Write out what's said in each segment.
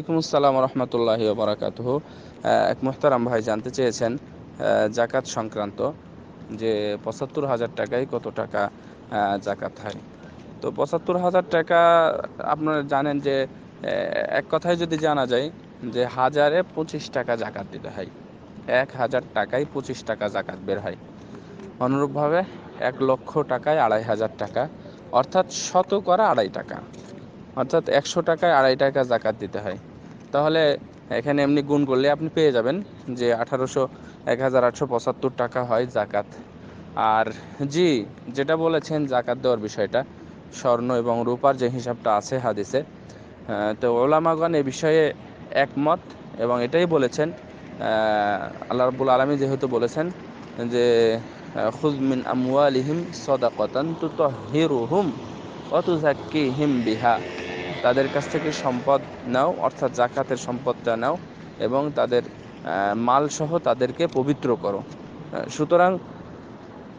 ওয়ালাইকুম আসসালাম রহমতুল্লাহি বারাকাতুহ। এক মোহতারাম ভাই জানতে চেয়েছেন জাকাত সংক্রান্ত যে পঁচাত্তর হাজার টাকায় কত টাকা জাকাত হয়। তো পঁচাত্তর হাজার টাকা আপনারা জানেন যে এক কথায় যদি জানা যায় যে হাজারে পঁচিশ টাকা জাকাত দিতে হয়। এক হাজার টাকায় পঁচিশ টাকা জাকাত বের হয়। অনুরূপভাবে এক লক্ষ টাকায় আড়াই হাজার টাকা, অর্থাৎ শত করা আড়াই টাকা। অর্থাৎ একশো টাকায় আড়াই টাকা জাকাত দিতে হয়। তাহলে এখানে এমনি গুণ করলে আপনি পেয়ে যাবেন যে আঠারোশো এক হাজার আটশো পঁচাত্তর টাকা হয় জাকাত। আর জি, যেটা বলেছেন জাকাত দেওয়ার বিষয়টা, স্বর্ণ এবং রূপার যে হিসাবটা আছে হাদিসে তো ওলামাগণ এ বিষয়ে একমত এবং এটাই বলেছেন আল্লাহ রবুল আলমী যেহেতু বলেছেন যে খুজমিন আমওয়ালিহিম সদাকতান তুতহিরুহুম অতুজাক্কিহিম বিহা। তাদের কাছ থেকে সম্পদ নাও, অর্থাৎ জাকাতের সম্পদটা নাও এবং তাদের মালসহ তাদেরকে পবিত্র করো। সুতরাং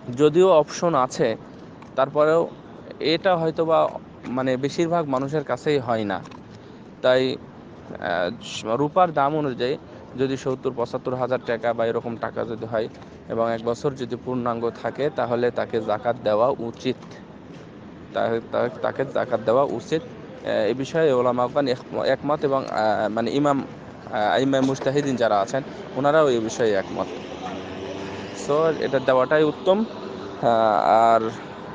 যদিও অপশন আছে, তারপরেও এটা হয়তো বা মানে বেশিরভাগ মানুষের কাছেই হয় না। তাই রূপার দাম অনুযায়ী যদি সত্তর, পঁচাত্তর হাজার টাকা বা এরকম টাকা যদি হয় এবং এক বছর যদি পূর্ণাঙ্গ থাকে, তাহলে তাকে জাকাত দেওয়া উচিত। তাকে জাকাত দেওয়া উচিত। এ বিষয়ে ওলামাকান একমত এবং মানে ইমাম ইমাম মুস্তাহিদিন যারা আছেন ওনারাও এই বিষয়ে একমত। সো এটা দেওয়াটাই উত্তম। আর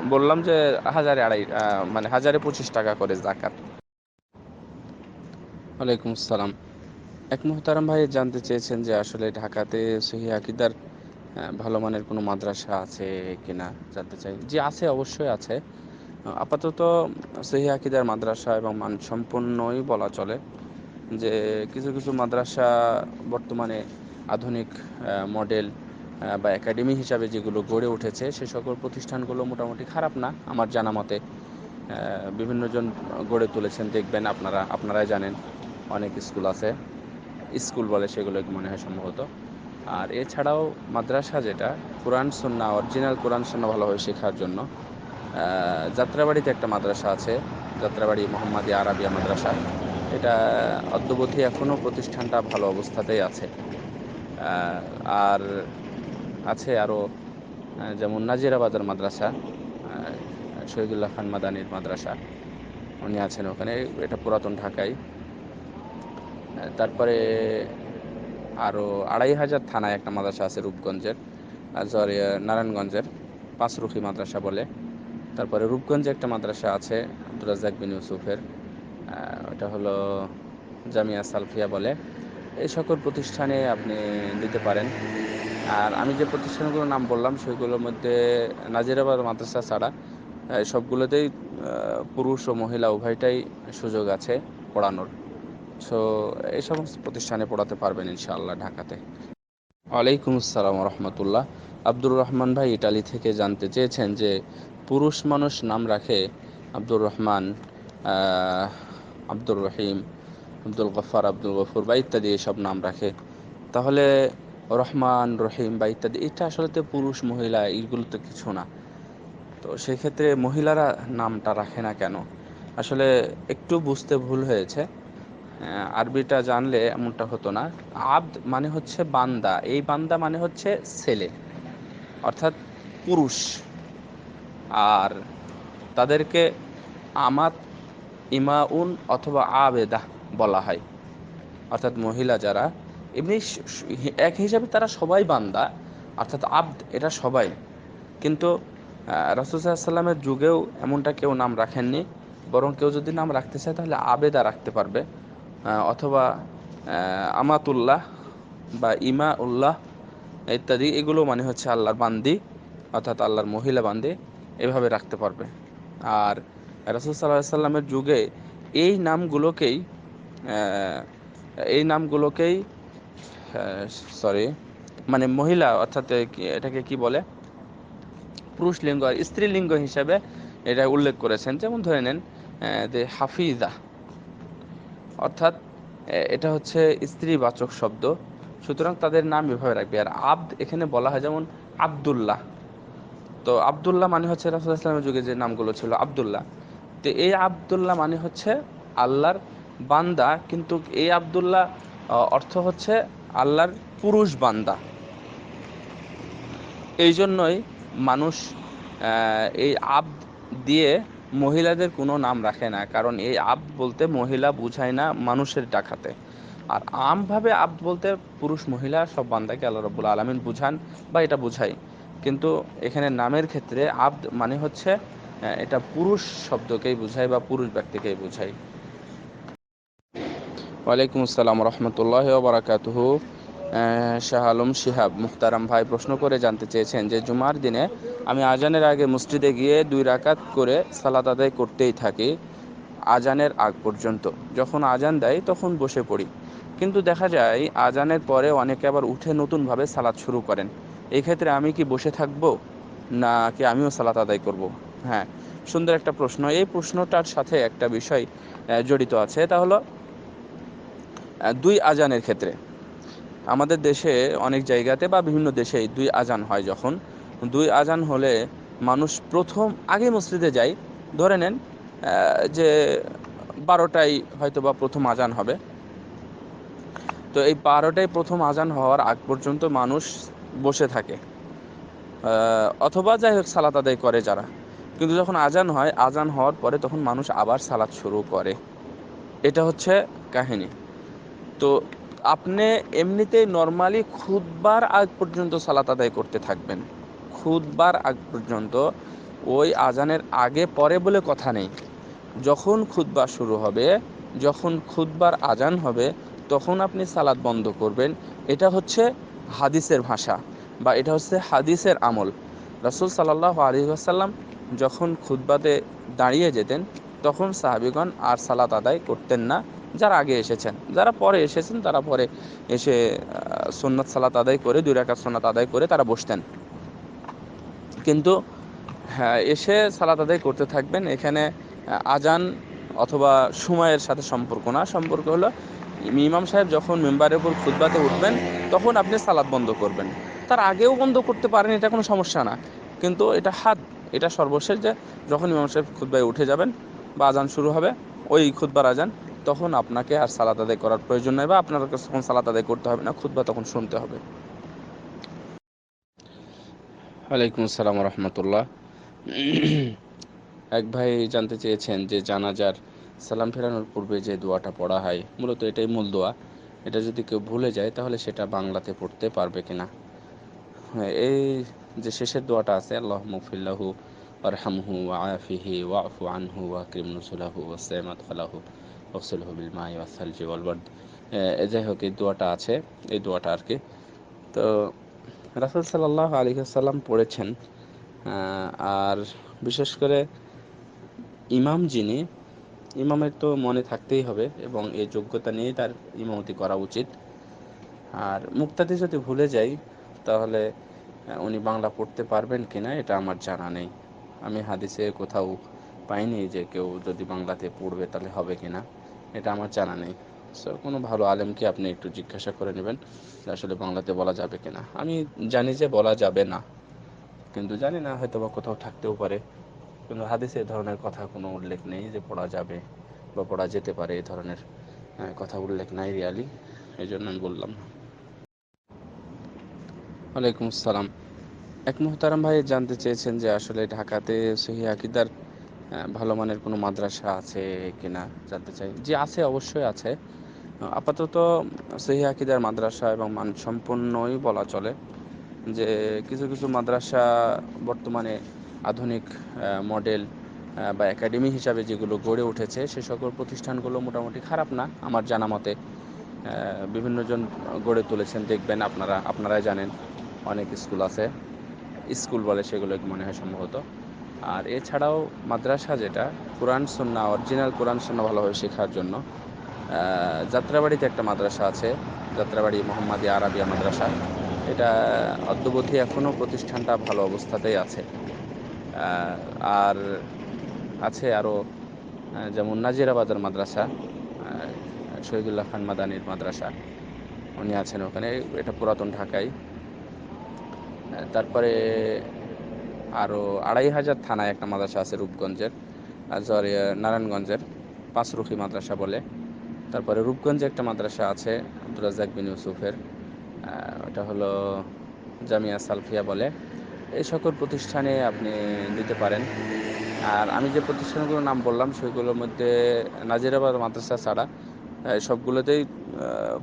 বললাম যে হাজারে আড়াই মানে হাজারে পঁচিশ টাকা করে জাকাত। ওয়ালাইকুম আসসালাম। এক মুহতারাম ভাই জানতে চেয়েছেন যে আসলে ঢাকাতে সহি আকিদার ভালো মানের কোনো মাদ্রাসা আছে কিনা জানতে চাই। যে আছে, অবশ্যই আছে। আপাতত সহি আকিদার মাদ্রাসা এবং মানসম্পন্নই বলা চলে যে কিছু কিছু মাদ্রাসা বর্তমানে আধুনিক মডেল বা একাডেমি হিসাবে যেগুলো গড়ে উঠেছে সে সকল প্রতিষ্ঠানগুলো মোটামুটি খারাপ না। আমার জানা মতে বিভিন্নজন গড়ে তুলেছেন, দেখবেন আপনারা, আপনারাই জানেন, অনেক স্কুল আছে, স্কুল বলে সেগুলো মনে হয় সম্ভবত। আর এছাড়াও মাদ্রাসা যেটা কোরআন সন্না অরিজিনাল কোরআন সন্না ভালোভাবে শেখার জন্য যাত্রাবাড়িতে একটা মাদ্রাসা আছে, যাত্রাবাড়ি মোহাম্মদী আরাবিয়া মাদ্রাসা। এটা অদ্যবধি এখনও প্রতিষ্ঠানটা ভালো অবস্থাতেই আছে। আর আছে আরও যেমন নাজিরা বাজার মাদ্রাসা শহীদুল্লাহ খান মাদানির মাদ্রাসা, উনি আছেন ওখানে, এটা পুরাতন ঢাকায় তারপরে আরও আড়াই হাজার থানায় একটা মাদ্রাসা আছে রূপগঞ্জের সরি নারায়ণগঞ্জের, পাঁচরুখি মাদ্রাসা বলে। তারপরে রূপগঞ্জে একটা মাদ্রাসা আছে আব্দুল রাজাক বিন ইউসুফের ওটা হলো জামিয়া সালফিয়া বলে। এই সকল প্রতিষ্ঠানে আপনি দিতে পারেন। আর আমি যে প্রতিষ্ঠানগুলোর নাম বললাম, সেগুলোর মধ্যে নাজিরাবাদ মাদ্রাসা ছাড়া সবগুলোতেই পুরুষ ও মহিলা উভয়টাই সুযোগ আছে পড়ানোর। সো এই সমস্ত প্রতিষ্ঠানে পড়াতে পারবেন ইনশাআল্লাহ ঢাকাতে। ওয়ালাইকুম আসসালাম রহমতুল্লাহ। আব্দুর রহমান ভাই ইটালি থেকে জানতে চেয়েছেন যে পুরুষ মানুষ নাম রাখে আব্দুর রহমান আব্দুর রহিম, আব্দুল গফার, আব্দুল গফুর বা ইত্যাদি এসব নাম রাখে। তাহলে রহমান, রহিম বা ইত্যাদি, এটা আসলে তো পুরুষ, মহিলা, এইগুলো তো কিছু না। তো সেক্ষেত্রে মহিলারা নামটা রাখে না কেন? আসলে একটু বুঝতে ভুল হয়েছে। আরবিটা জানলে এমনটা হতো না। আব্দ মানে হচ্ছে বান্দা। এই বান্দা মানে হচ্ছে ছেলে। অর্থাৎ পুরুষ। আর তাদেরকে আমাত, ইমাউন অথবা আবেদা বলা হয়। অর্থাৎ মহিলা যারা, এমনি এক হিসাবে তারা সবাই বান্দা, অর্থাৎ আব্দ এটা সবাই। কিন্তু রসুসাল্লামের যুগেও এমনটা কেউ নাম রাখেননি। বরং কেউ যদি নাম রাখতে চায় তাহলে আবেদা রাখতে পারবে। অথবা আমাতুল্লাহ বা ইমা উল্লাহ ইত্যাদি, এগুলো মানে হচ্ছে আল্লাহর বান্দি, অর্থাৎ আল্লাহর মহিলা বান্দি, এভাবে রাখতে পারবে। আর রাসুল সাল্লাহ সাল্লামের যুগে এই নামগুলোকেই এই নামগুলোকেই সরি মানে মহিলা অর্থাৎ এটাকে কি বলে? পুরুষ লিঙ্গ আর স্ত্রীলিঙ্গ হিসাবে এটা উল্লেখ করেছেন। যেমন ধরে নেন যে হাফিজা, অর্থাৎ এটা হচ্ছে স্ত্রীবাচক শব্দ। সুতরাং তাদের নাম এভাবে রাখবে। আর আব্দ এখানে বলা হয় যেমন আবদুল্লাহ। তো আবদুল্লাহ মানে হচ্ছে রাসুল ইসলামের যুগে যে নামগুলো ছিল, আবদুল্লাহ। তো এই আবদুল্লাহ মানে হচ্ছে আল্লাহর বান্দা, কিন্তু এই আবদুল্লাহ অর্থ হচ্ছে আল্লাহর পুরুষ বান্দা। এই জন্যই মানুষ এই আব দিয়ে মহিলাদের কোনো নাম রাখে না, কারণ এই আব বলতে মহিলা বুঝায় না মানুষের ডাকাতে। আর আমভাবে আব বলতে পুরুষ মহিলা সব বান্দাকে আল্লাহ রব্বুল আলমিন বুঝান বা এটা বুঝাই। কিন্তু এখানে নামের ক্ষেত্রে আব্দ মানে হচ্ছে এটা পুরুষ শব্দকেই বুঝায় বা পুরুষ ব্যক্তিকেই বুঝায়। ওয়ালাইকুম আসসালাম রহমতুল্লাহ বারাকাতুহু। শাহ আলম শিহাব মুখতারাম ভাই প্রশ্ন করে জানতে চেয়েছেন যে, জুমার দিনে আমি আজানের আগে মসজিদে গিয়ে দুই রাকাত করে সালাত আদায় করতেই থাকি, আজানের আগ পর্যন্ত। যখন আজান দেয় তখন বসে পড়ি। কিন্তু দেখা যায়, আজানের পরে অনেকে আবার উঠে নতুনভাবে সালাত শুরু করেন। এই ক্ষেত্রে আমি কি বসে থাকব? না কি আমিও সালাত আদায় করব? হ্যাঁ সুন্দর একটা প্রশ্ন। এই প্রশ্নটার সাথে একটা বিষয় জড়িত আছে। তা হলো দুই আজানের ক্ষেত্রে। আমাদের দেশে অনেক জায়গাতে বা বিভিন্ন দেশে দুই আজান হয় যখন। দুই আজান হলে মানুষ প্রথম আগে মসজিদে যায়। ধরে নেন যে বারোটায় হয়তো বা প্রথম আজান হবে। তো এই বারোটায় প্রথম আজান হওয়ার আগ পর্যন্ত মানুষ বসে থাকে। অথবা যাই হোক সালাত আদায় করে যারা। কিন্তু যখন আজান হয়, আজান হওয়ার পরে তখন মানুষ আবার সালাত শুরু করে। এটা হচ্ছে কাহিনী। তো আপনি এমনিতেই নর্মালি খুদবার আগ পর্যন্ত সালাত আদায় করতে থাকবেন। খুদবার আগ পর্যন্ত ওই আজানের আগে, পরে বলে কথা নেই। যখন খুদবা শুরু হবে, যখন খুদবার আজান হবে তখন আপনি সালাদ বন্ধ করবেন। এটা হচ্ছে হাদিসের ভাষা বা এটা হচ্ছে হাদিসের আমল। রাসুল সাল্লাহ আলী আসাল্লাম যখন খুদ্বাতে দাঁড়িয়ে যেতেন, তখন সাহাবিগণ আর সালাত আদায় করতেন না। যারা আগে এসেছেন, যারা পরে এসেছেন, তারা পরে এসে সোননাথ সালাত আদায় করে, দুই রাকাত সোনাত আদায় করে তারা বসতেন। কিন্তু হ্যাঁ এসে সালাত আদায় করতে থাকবেন, এখানে আজান অথবা সময়ের সাথে সম্পর্ক না। সম্পর্ক হলো ইমাম সাহেব যখন মেম্বারের উপর খুদবাতে উঠবেন, তখন আপনি সালাদ বন্ধ করবেন। তার আগেও বন্ধ করতে পারেন, এটা কোনো সমস্যা না। কিন্তু এটা হাত, এটা সর্বশেষ যে যখন ইমাম সাহেব খুদ্বায় উঠে যাবেন বা আজান শুরু হবে, ওই খুদ্বার আজান, তখন আপনাকে আর সালাত আদায় করার প্রয়োজন নেই বা আপনার তখন সালাত আদায় করতে হবে না খুদ্া তখন শুনতে হবে। ওয়ালাইকুম আসসালাম রহমতুল্লাহ। এক ভাই জানতে চেয়েছেন যে জানাজার সালাম ফেরানোর পূর্বে যে দোয়াটা পড়া হয় মূলত এটাই মূল দোয়া। এটা যদি কেউ ভুলে যায় তাহলে সেটা বাংলাতে পড়তে পারবে কিনা। হ্যাঁ, এই যে শেষের দোয়াটা আছে আল্লাহ মুফিল্লাহু আরহামহু আফিহি ওয়াফু আনহু ওয়াক্রিম নুসুলাহু ওয়াসাইমাত ফালাহু ওসুলহু বিল মাই ওয়াসালজি ওয়ালবার্দ যাই হোক এই দোয়াটা আছে এই দোয়াটা আর কি। তো রাসুল সাল্লাহ আলী সাল্লাম পড়েছেন আর বিশেষ করে ইমাম যিনি ইমামের তো মনে থাকতেই হবে এবং এই যোগ্যতা নিয়েই তার ইমামতি করা উচিত। আর মুক্তাদি যদি ভুলে যাই, তাহলে উনি বাংলা পড়তে পারবেন কিনা এটা আমার জানা নেই। আমি হাদিসে কোথাও পাইনি যে কেউ যদি বাংলাতে পড়বে তাহলে হবে কিনা, এটা আমার জানা নেই। সো কোনো ভালো আলেমকে আপনি একটু জিজ্ঞাসা করে নেবেন যে আসলে বাংলাতে বলা যাবে কিনা। আমি জানি যে বলা যাবে না, কিন্তু জানি না হয়তো বা কোথাও থাকতেও পারে। কিন্তু হাদিসে এ ধরনের কথা কোনো উল্লেখ নেই যে পড়া যাবে বা পড়া যেতে পারে এ ধরনের কথা উল্লেখ নাই রিয়ালি এই জন্য আমি বললাম ওয়ালাইকুম আসসালাম। এক মোহতারাম ভাই জানতে চেয়েছেন যে আসলে ঢাকাতে সহি আকিদার ভালো মানের কোনো মাদ্রাসা আছে কিনা জানতে চাই। যে আছে, অবশ্যই আছে। আপাতত সহি আকিদার মাদ্রাসা এবং মানসম্পন্নই বলা চলে যে কিছু কিছু মাদ্রাসা বর্তমানে আধুনিক মডেল বা একাডেমি হিসাবে যেগুলো গড়ে উঠেছে, সে সকল প্রতিষ্ঠানগুলো মোটামুটি খারাপ না। আমার জানা মতে বিভিন্নজন গড়ে তুলেছেন। দেখবেন আপনারা, আপনারাই জানেন, অনেক স্কুল আছে, স্কুল বলে সেগুলো মনে হয় সম্ভবত। আর এছাড়াও মাদ্রাসা যেটা, কোরআন, সন্না, অরিজিনাল কোরআন, সন্না ভালোভাবে শেখার জন্য যাত্রাবাড়িতে একটা মাদ্রাসা আছে, যাত্রাবাড়ি মোহাম্মদী আরাবিয়া মাদ্রাসা। এটা অদ্যবধি এখনও প্রতিষ্ঠানটা ভালো অবস্থাতেই আছে। আর আছে আরও যেমন নাজিরাবাদের মাদ্রাসা শহীদুল্লাহ খান মাদানির মাদ্রাসা, উনি আছেন ওখানে, এটা পুরাতন ঢাকায় তারপরে আরও আড়াই হাজার থানায় একটা মাদ্রাসা আছে রূপগঞ্জের সরি নারায়ণগঞ্জের, পাঁচরুখি মাদ্রাসা বলে। তারপরে রূপগঞ্জে একটা মাদ্রাসা আছে আব্দুল রাজাক বিন ইউসুফের ওটা হলো জামিয়া সালফিয়া বলে। এই সকল প্রতিষ্ঠানে আপনি নিতে পারেন। আর আমি যে প্রতিষ্ঠানগুলোর নাম বললাম, সেগুলোর মধ্যে নাজিরাবাদ মাদ্রাসা ছাড়া সবগুলোতেই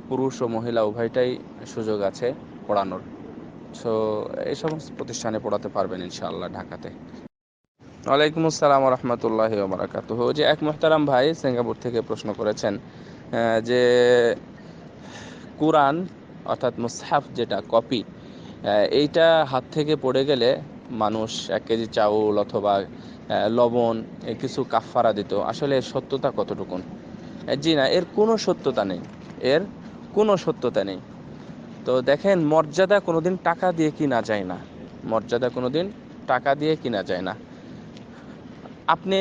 পুরুষ ও মহিলা উভয়টাই সুযোগ আছে পড়ানোর। সো এই সমস্ত প্রতিষ্ঠানে পড়াতে পারবেন ইনশাআল্লাহ ঢাকাতে। ওয়ালাইকুম আসসালাম রহমতুল্লাহ বারাকাত যে এক মোহতারাম ভাই সিঙ্গাপুর থেকে প্রশ্ন করেছেন যে কোরআন অর্থাৎ মুসহাফ যেটা, কপি এইটা হাত থেকে পড়ে গেলে মানুষ এক কেজি চাউল অথবা লবণ কিছু কাফফারা দিত। আসলে এর সত্যতা কতটুকুন? জি না, এর কোনো সত্যতা নেই। এর কোনো সত্যতা নেই। তো দেখেন, মর্যাদা কোনোদিন টাকা দিয়ে কিনা যায় না। মর্যাদা কোনোদিন টাকা দিয়ে কিনা যায় না। আপনি,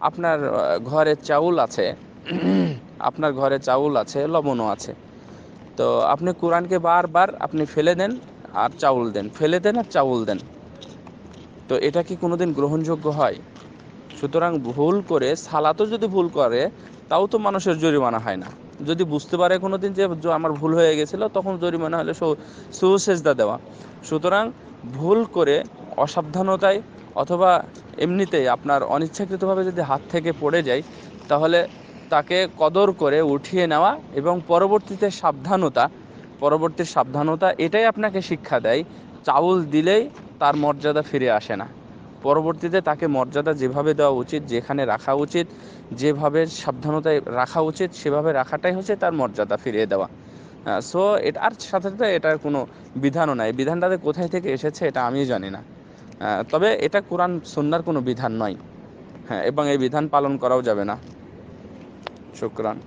আপনার ঘরে চাউল আছে, আপনার ঘরে চাউল আছে, লবণও আছে। তো আপনি কোরআনকে বারবার আপনি ফেলে দেন আর চাউল দেন, ফেলে দেন আর চাউল দেন। তো এটা কি কোনোদিন গ্রহণযোগ্য হয়? সুতরাং ভুল করে, সালাতও যদি ভুল করে, তাও তো মানুষের জরিমানা হয় না। যদি বুঝতে পারে কোনোদিন যে আমার ভুল হয়ে গেছিল, তখন জরিমানা হলে সুসেজদা দেওয়া। সুতরাং ভুল করে অসাবধানতায় অথবা এমনিতেই আপনার অনিচ্ছাকৃতভাবে যদি হাত থেকে পড়ে যায়, তাহলে তাকে কদর করে উঠিয়ে নেওয়া এবং পরবর্তীতে সাবধানতা পরবর্তী সাবধানতা, এটাই আপনাকে শিক্ষা দেয়। চাউল দিলেই তার মর্যাদা ফিরে আসে না। পরবর্তীতে তাকে মর্যাদা যেভাবে দেওয়া উচিত, যেখানে রাখা উচিত, যেভাবে সাবধানতায় রাখা উচিত, সেভাবে রাখাটাই হচ্ছে তার মর্যাদা ফিরিয়ে দেওয়া। সো এটা আর সাথে সাথে এটার কোনো বিধানও নাই। বিধানটাতে কোথায় থেকে এসেছে এটা আমিও জানি না। তবে এটা কোরআন সন্ন্যার কোনো বিধান নয়। হ্যাঁ এবং এই বিধান পালন করাও যাবে না। শুক্রান।